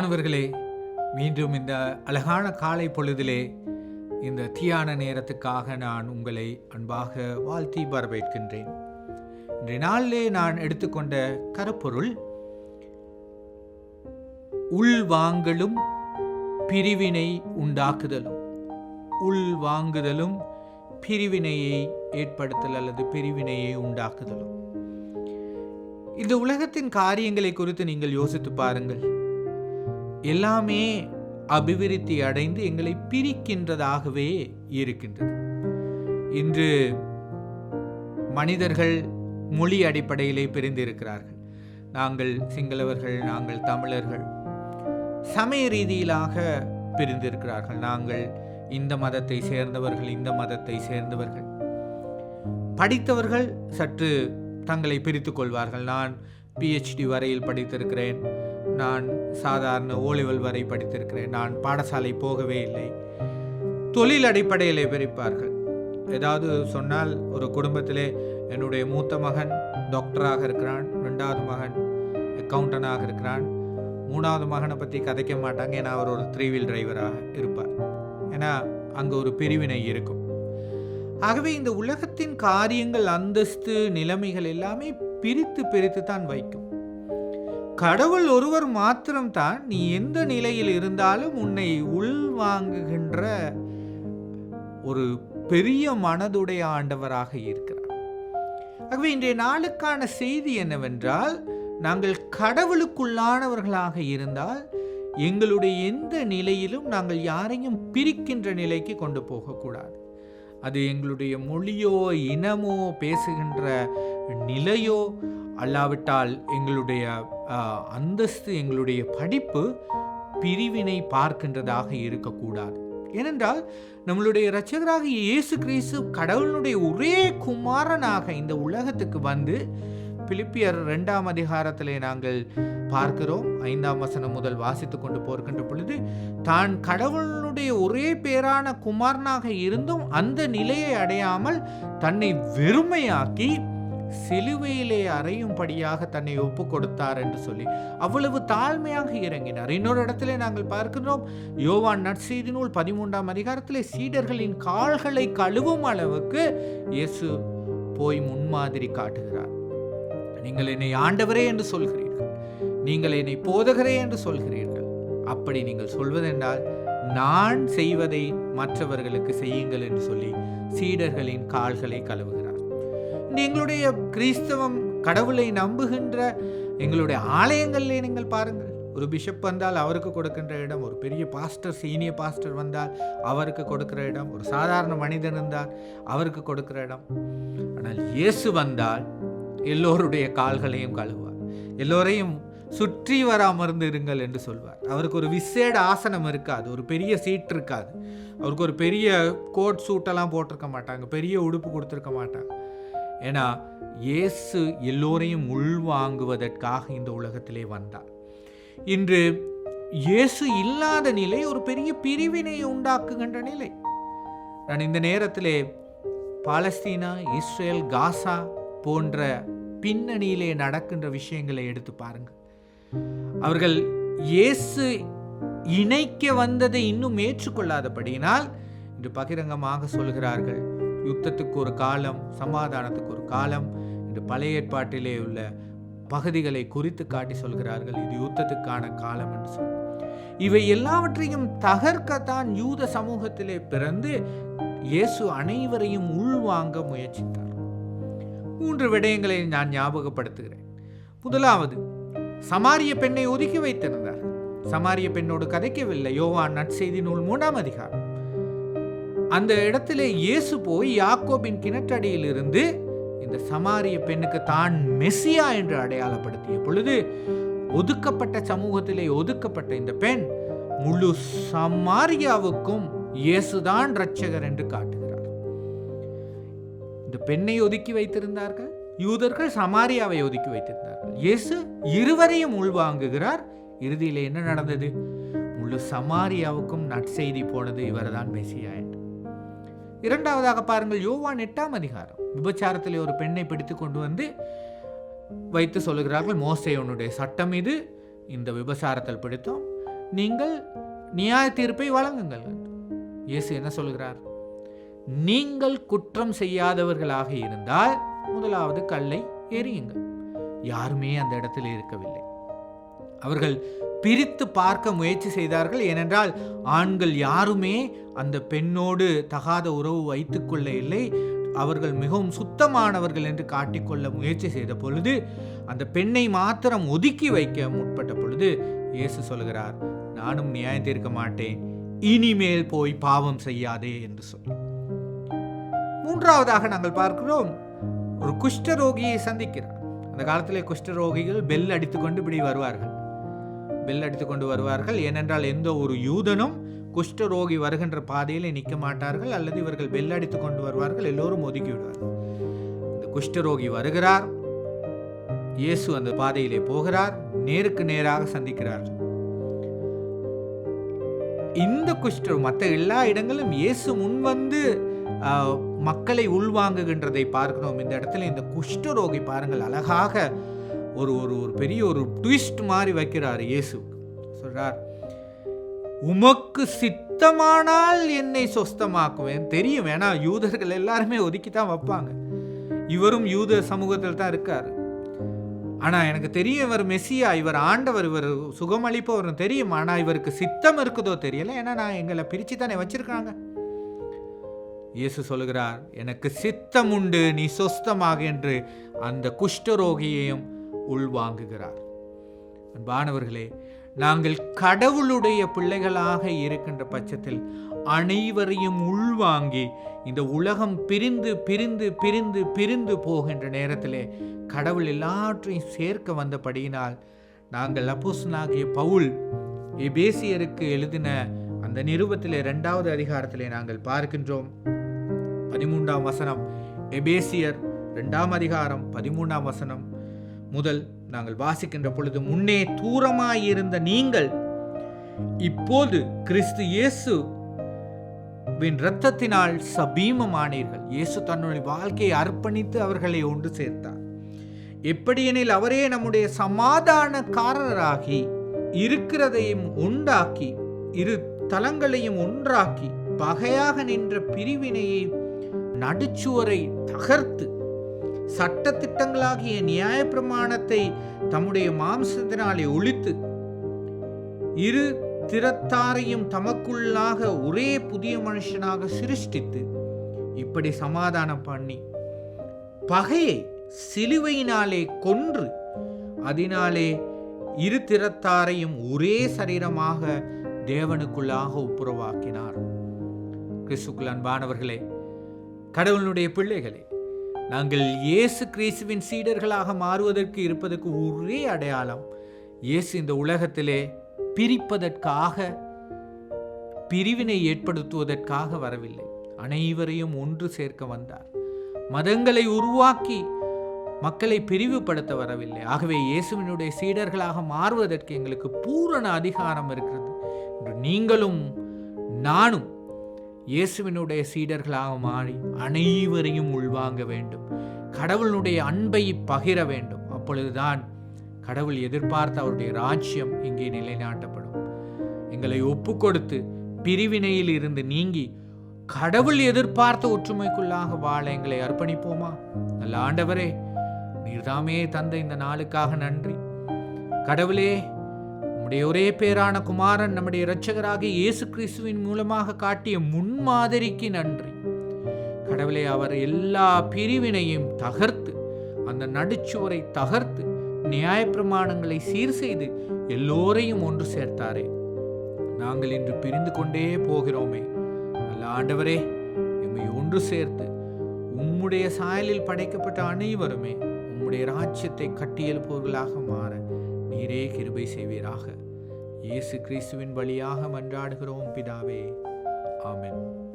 அன்பானவர்களே மீண்டும் இந்த அழகான காலை பொழுதிலே இந்த தியான நேரத்துக்காக நான் உங்களை அன்பாக வாழ்த்தி வரவேற்கின்றேன். இன்றைய நாளிலே நான் எடுத்துக்கொண்ட கருப்பொருள் உள்வாங்கலும் பிரிவினை உண்டாக்குதலும். உள்வாங்குதலும் பிரிவினையை ஏற்படுத்தல் அல்லது பிரிவினையை உண்டாக்குதலும். இந்த உலகத்தின் காரியங்களை குறித்து நீங்கள் யோசித்து பாருங்கள். எல்லாமே அபிவிருத்தி அடைந்து எங்களை பிரிக்கின்றதாகவே இருக்கின்றது. இன்று மனிதர்கள் மொழி அடிப்படையிலே பிரிந்திருக்கிறார்கள். நாங்கள் சிங்களவர்கள் நாங்கள் தமிழர்கள். சமய ரீதியிலாக பிரிந்திருக்கிறார்கள். நாங்கள் இந்த மதத்தை சேர்ந்தவர்கள் இந்த மதத்தை சேர்ந்தவர்கள். படித்தவர்கள் சற்று தங்களை பிரித்து கொள்வார்கள். நான் பிஹெச்டி வரையில் படித்திருக்கிறேன். நான் சாதாரண ஓலிவல் வரை படித்திருக்கிறேன். நான் பாடசாலை போகவே இல்லை. தொழில் அடிப்படையிலே பிரிப்பார்கள். ஏதாவது சொன்னால் ஒரு குடும்பத்திலே என்னுடைய மூத்த மகன் டாக்டராக இருக்கிறான். ரெண்டாவது மகன் அக்கௌண்டனாக இருக்கிறான். மூணாவது மகனை பற்றி கதைக்க மாட்டாங்க. ஏன்னா அவர் ஒரு த்ரீ வீல் டிரைவராக இருப்பார். ஏன்னா அங்கே ஒரு பிரிவினை இருக்கும். ஆகவே இந்த உலகத்தின் காரியங்கள் அந்தஸ்து நிலைமைகள் எல்லாமே பிரித்து பிரித்து தான் வைக்கும். கடவுள் ஒருவர் மாத்திரம்தான் நீ எந்த நிலையில் இருந்தாலும் உன்னை உள்வாங்குகின்ற ஒரு பெரிய மனதுடைய ஆண்டவராக இருக்கிறார். ஆகவே இன்றைய நாளுக்கான செய்தி என்னவென்றால் நாங்கள் கடவுளுக்குள்ளானவர்களாக இருந்தால் எங்களுடைய எந்த நிலையிலும் நாங்கள் யாரையும் பிரிக்கின்ற நிலைக்கு கொண்டு போகக்கூடாது. அது எங்களுடைய மொழியோ இனமோ பேசுகின்ற நிலையோ அல்லாவிட்டால் எங்களுடைய அந்தஸ்து எங்களுடைய படிப்பு பிரிவினை பார்க்கின்றதாக இருக்கக்கூடாது. ஏனென்றால் நம்மளுடைய இரட்சகராக இயேசு கிறிஸ்து கடவுளுடைய ஒரே குமாரனாக இந்த உலகத்துக்கு வந்து பிலிப்பியர் ரெண்டாம் அதிகாரத்திலே நாங்கள் பார்க்கிறோம். ஐந்தாம் வசனம் முதல் வாசித்து கொண்டு போர்க்கின்ற பொழுது தான் கடவுளுடைய ஒரே பேரான குமாரனாக இருந்தும் அந்த நிலையை அடையாமல் தன்னை வெறுமையாக்கி சிலுவையிலே அறையும்படியாக தன்னை ஒப்பு கொடுத்தார் என்று சொல்லி அவ்வளவு தாழ்மையாக இறங்கினார். இன்னொரு இடத்திலே நாங்கள் பார்க்கிறோம் யோவான் நற்செய்தி நூல் பதிமூன்றாம் அதிகாரத்திலே சீடர்களின் கால்களை கழுவும் அளவுக்கு இயேசு போய் முன்மாதிரி காட்டுகிறார். நீங்கள் என்னை ஆண்டவரே என்று சொல்கிறீர்கள் நீங்கள் என்னை போதகரே என்று சொல்கிறீர்கள். அப்படி நீங்கள் சொல்வதென்றால் நான் செய்வதை மற்றவர்களுக்கு செய்யுங்கள் என்று சொல்லி சீடர்களின் கால்களை கழுவுகிறார். எங்களுடைய கிறிஸ்தவம் கடவுளை நம்புகின்ற எங்களுடைய ஆலயங்களிலே நீங்கள் பாருங்கள். ஒரு பிஷப் வந்தால் அவருக்கு கொடுக்கின்ற இடம் ஒரு பெரிய பாஸ்டர் சீனியர் பாஸ்டர் வந்தால் அவருக்கு கொடுக்கிற இடம் ஒரு சாதாரண மனிதன் இருந்தால் அவருக்கு கொடுக்கிற இடம். ஆனால் இயேசு வந்தால் எல்லோருடைய கால்களையும் கழுவார் எல்லோரையும் சுற்றி வர அமர்ந்து இருங்கள் என்று சொல்வார். அவருக்கு ஒரு விசேட ஆசனம் இருக்காது ஒரு பெரிய சீட் இருக்காது. அவருக்கு ஒரு பெரிய கோட் சூட்டெல்லாம் போட்டிருக்க மாட்டாங்க பெரிய உடுப்பு கொடுத்துருக்க மாட்டாங்க. ஏன்னா இயேசு எல்லோரையும் உள்வாங்குவதற்காக இந்த உலகத்திலே வந்தார். இன்று இயேசு இல்லாத நிலை ஒரு பெரிய பிரிவினையை உண்டாக்குகின்ற நிலை. நான் இந்த நேரத்திலே பாலஸ்தீனா இஸ்ரேல் காசா போன்ற பின்னணியிலே நடக்கின்ற விஷயங்களை எடுத்து பாருங்கள். அவர்கள் இயேசு இணைக்க வந்ததை இன்னும் ஏற்றுக்கொள்ளாதபடியினால் இன்று பகிரங்கமாக சொல்கிறார்கள் யுத்தத்துக்கு ஒரு காலம் சமாதானத்துக்கு ஒரு காலம் என்று பழைய ஏற்பாட்டிலே உள்ள பகுதிகளை குறித்து காட்டி சொல்கிறார்கள். இது யுத்தத்துக்கான காலம் என்று சொல்லி. இவை எல்லாவற்றையும் தகர்க்கத்தான் யூத சமூகத்திலே பிறந்து இயேசு அனைவரையும் உள்வாங்க முயற்சித்தார். மூன்று விடயங்களை நான் ஞாபகப்படுத்துகிறேன். முதலாவது சமாரிய பெண்ணை ஒதுக்கி வைத்திருந்தார். சமாரிய பெண்ணோடு கதைக்கவில்லை. யோவான் நற்செய்தி நூல் மூணாம் அதிகாரம். அந்த இடத்திலே இயேசு போய் யாக்கோபின் கிணற்றடியிலிருந்து இந்த சமாரிய பெண்ணுக்கு தான் மெசியா என்று அடையாளப்படுத்திய பொழுது ஒதுக்கப்பட்ட சமூகத்திலே ஒதுக்கப்பட்ட இந்த பெண் முழு சமாரியாவுக்கும் இயேசுதான் ரட்சகர் என்று காட்டுகிறார். இந்த பெண்ணை ஒதுக்கி வைத்திருந்தார்கள். யூதர்கள் சமாரியாவை ஒதுக்கி வைத்திருந்தார்கள். இயேசு இருவரையும் உள்வாங்குகிறார். இறுதியில் என்ன நடந்தது? முழு சமாரியாவுக்கும் நற்செய்தி போனது இவர்தான் மெசியா என்று. இரண்டாவதாக பாருங்கள் யோவான் எட்டாம் அதிகாரம். விபச்சாரத்திலே ஒரு பெண்ணை பிடித்து கொண்டு வந்து வைத்து சொல்லுகிறார்கள் மோசையனுடைய உன்னுடைய சட்டம் இது. இந்த விபச்சாரத்தில் பிடித்தோம். நீங்கள் நியாய தீர்ப்பை வழங்குங்கள் இயேசு என்ன சொல்கிறார் நீங்கள் குற்றம் செய்யாதவர்களாக இருந்தால் முதலாவது கல்லை எரியுங்கள் யாருமே அந்த இடத்தில் இருக்கவில்லை. அவர்கள் பிரித்து பார்க்க முயற்சி செய்தார்கள். ஏனென்றால் ஆண்கள் யாருமே அந்த பெண்ணோடு தகாத உறவு வைத்துக்கொள்ள இல்லை அவர்கள் மிகவும் சுத்தமானவர்கள் என்று காட்டிக்கொள்ள முயற்சி செய்த பொழுது அந்த பெண்ணை மாத்திரம் ஒதுக்கி வைக்க முற்பட்ட பொழுது இயேசு சொல்கிறார் நானும் நியாயம் தீர்க்க மாட்டேன். இனிமேல் போய் பாவம் செய்யாதே என்று சொல்லி. மூன்றாவதாக நாங்கள் பார்க்கிறோம் ஒரு குஷ்டரோகியை சந்திக்கிறார். அந்த காலத்திலே குஷ்டரோகிகள் பெல் அடித்துக்கொண்டு இப்படி வருவார்கள். பெல் அடித்துக்கொண்டு வருவார்கள். ஏனென்றால் எந்த ஒரு யூதனும் குஷ்டரோகி வருகின்ற பாதையில் நிற்க மாட்டார்கள். அல்லது இவர்கள் பெல் அடித்து கொண்டு வருவார்கள். எல்லோரும் ஒதுக்கி விடுவார்கள். இந்த குஷ்டரோகி வருகிறார். இயேசு அந்த பாதையிலே போகிறார். நேருக்கு நேராக சந்திக்கிறார். இந்த குஷ்ட மற்ற எல்லா இடங்களும் இயேசு முன் வந்து மக்களை உள்வாங்குகின்றதை பார்க்கிறோம். இந்த இடத்துல இந்த குஷ்டரோகி பாருங்கள். அழகாக ஒரு ஒரு ஒரு பெரிய ஒரு ட்விஸ்ட் மாதிரி வைக்கிறார் இயேசு. சொல்கிறார் உமக்கு சித்தமானால் என்னை சொஸ்தமாக்குவேன். தெரியும் ஏன்னா யூதர்கள் எல்லாருமே ஒதுக்கி தான் வைப்பாங்க. இவரும் யூத சமூகத்தில் தான் இருக்கார். ஆனால் எனக்கு தெரியும் இவர் மெஸ்ஸியா இவர் ஆண்டவர் இவர் சுகமளிப்பவர் தெரியும். ஆனால் இவருக்கு சித்தம் இருக்குதோ தெரியல. ஏன்னா நான் எங்களை பிரித்து தானே வச்சுருக்காங்க. இயேசு சொல்லுகிறார் எனக்கு சித்தம் உண்டு நீ சொஸ்தமாக என்று அந்த குஷ்டரோகியையும் உள்வாங்குகிறார் அன்பானவர்களே நாங்கள் கடவுளுடைய பிள்ளைகளாக இருக்கின்ற பட்சத்தில் அனைவரையும் உள்வாங்கி இந்த உலகம் பிரிந்து பிரிந்து பிரிந்து பிரிந்து போகின்ற நேரத்திலே கடவுள் எல்லாற்றையும் சேர்க்க வந்தபடியினால் நாங்கள் அப்போசனாகிய பவுல் எபேசியருக்கு எழுதின அந்த நிருபத்திலே இரண்டாவது அதிகாரத்திலே நாங்கள் பார்க்கின்றோம். பதிமூன்றாம் வசனம் எபேசியர் இரண்டாம் அதிகாரம் பதிமூன்றாம் வசனம். முதல் நாங்கள் வாசிக்கின்ற பொழுது முன்னே தூரமாயிருந்த நீங்கள் இப்போது கிறிஸ்து இயேசு வின் இரத்தத்தினால் சபீமமானீர்கள். இயேசு தன்னுடைய வாழ்க்கையை அர்ப்பணித்து அவர்களை ஒன்று சேர்த்தார். எப்படியெனில் அவரே நம்முடைய சமாதானக்காரராகி இருக்கிறதையும் உண்டாக்கி இரு தலங்களையும் ஒன்றாக்கி பகையாக நின்ற பிரிவினையை நடுச்சுவரை தகர்த்து சட்டத்திட்டங்களாகிய நியாயப்பிரமாணத்தை தம்முடைய மாம்சத்தினாலே ஒழித்து இரு திறத்தாரையும் தமக்குள்ளாக ஒரே புதிய மனுஷனாக சிருஷ்டித்து இப்படி சமாதானம் பண்ணி பகையை சிலுவையினாலே கொன்று அதனாலே இரு திறத்தாரையும் ஒரே சரீரமாக தேவனுக்குள்ளாக ஒப்புரவாக்கினார். கிறிஸ்துக்குள் அன்பானவர்களே கடவுளுடைய பிள்ளைகளே நாங்கள் இயேசு கிறிஸ்துவின் சீடர்களாக மாறுவதற்கு இருப்பதற்கு ஒரே அடையாளம் இயேசு இந்த உலகத்திலே பிரிப்பதற்காக பிரிவினை ஏற்படுத்துவதற்காக வரவில்லை. அனைவரையும் ஒன்று சேர்க்க வந்தார். மதங்களை உருவாக்கி மக்களை பிரிவுபடுத்த வரவில்லை. ஆகவே இயேசுவினுடைய சீடர்களாக மாறுவதற்கு எங்களுக்கு பூரண அதிகாரம் இருக்கிறது. இன்று நீங்களும் நானும் இயேசுவினுடைய சீடர்களாக மாறி அனைவரையும் உள்வாங்க வேண்டும். கடவுளுடைய அன்பை பகிர வேண்டும். அப்பொழுதுதான் கடவுள் எதிர்பார்த்த அவருடைய ராஜ்யம் இங்கே நிலைநாட்டப்படும். எங்களை ஒப்பு கொடுத்து பிரிவினையில் இருந்து நீங்கி கடவுள் எதிர்பார்த்த ஒற்றுமைக்குள்ளாக வாழ எங்களை அர்ப்பணிப்போமா? நல்ல ஆண்டவரே நீர்தாமே தந்த இந்த நாளுக்காக நன்றி. கடவுளே நம்முடைய ஒரே பேரான குமாரன் நம்முடைய இரட்சகராக இயேசு கிறிஸ்துவின் மூலமாக காட்டிய முன்மாதிரிக்கு நன்றி. கடவுளே அவர் எல்லா பிரிவினையும் தகர்த்து அந்த நடுச்சுவரை தகர்த்து நியாயப்பிரமாணங்களை சீர் செய்து எல்லோரையும் ஒன்று சேர்த்தாரே. நாங்கள் இன்று பிரிந்து கொண்டே போகிறோமே. நல்ல ஆண்டவரே எம்மை ஒன்று சேர்த்து உம்முடைய சாயலில் படைக்கப்பட்ட அனைவருமே உம்முடைய ராஜ்யத்தை கட்டியெழுப்பவர்களாக மாற நீரே கிருபை செய்வீராக. இயேசு கிறிஸ்துவின் வழியாக மன்றாடுகிறோம் பிதாவே. ஆமென்.